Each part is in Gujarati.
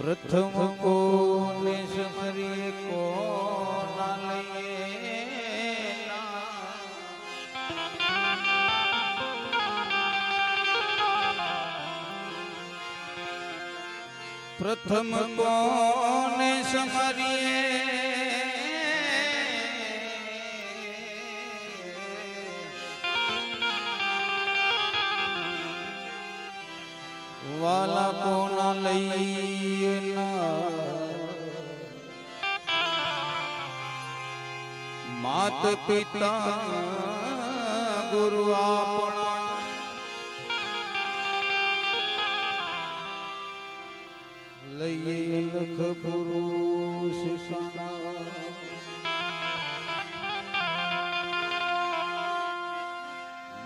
પ્રથમ કોને સમરીએ કોના લઈએ પ્રથમ કોને સમરીએ વાલા કોના લઈએ પિતા ગુરુ આપણા લઈએ લખ પુરુષ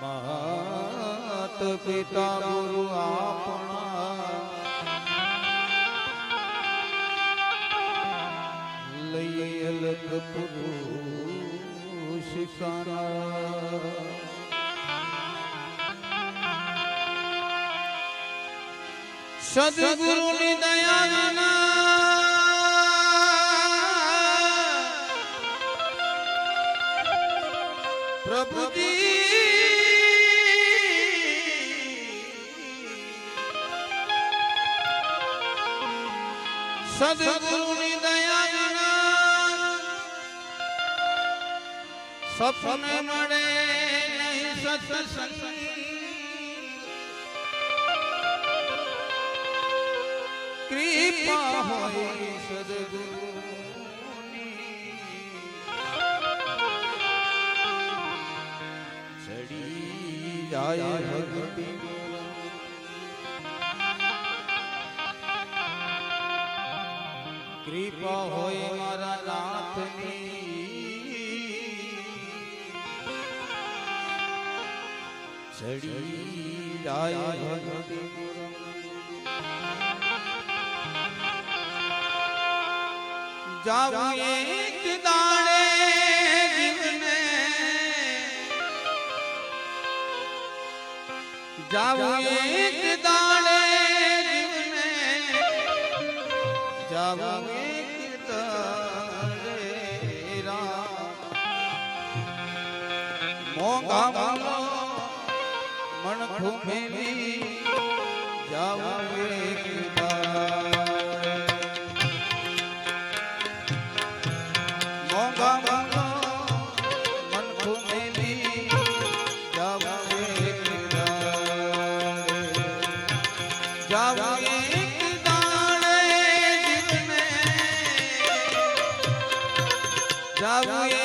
માત પિતા ગુરુ આપણા લઈએ લખ પુરુષ સદગુરુની દયા પ્રભુજી સદગુરુની દયા સપને મળે નહીં સત્સંગ કૃપા હોય સદગુરુની ચડી જાય ભક્તિ કૃપા હોય મારા નાથની ચડી જાય જાવું એક દાડે જીવને જાવું એક દાડે જીવને મોંઘા મોંઘો મણખું મેલી જાવું એક દાડે મોંઘા મોંઘા મન ખુમેલી જાવું એક દાડે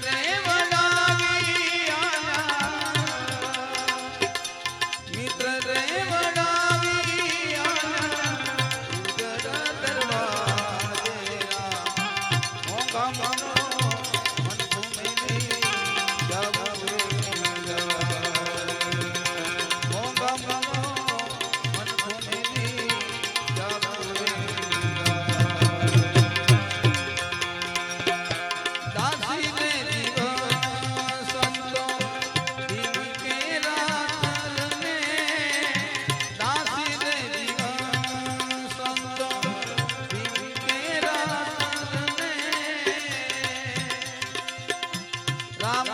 रे રામ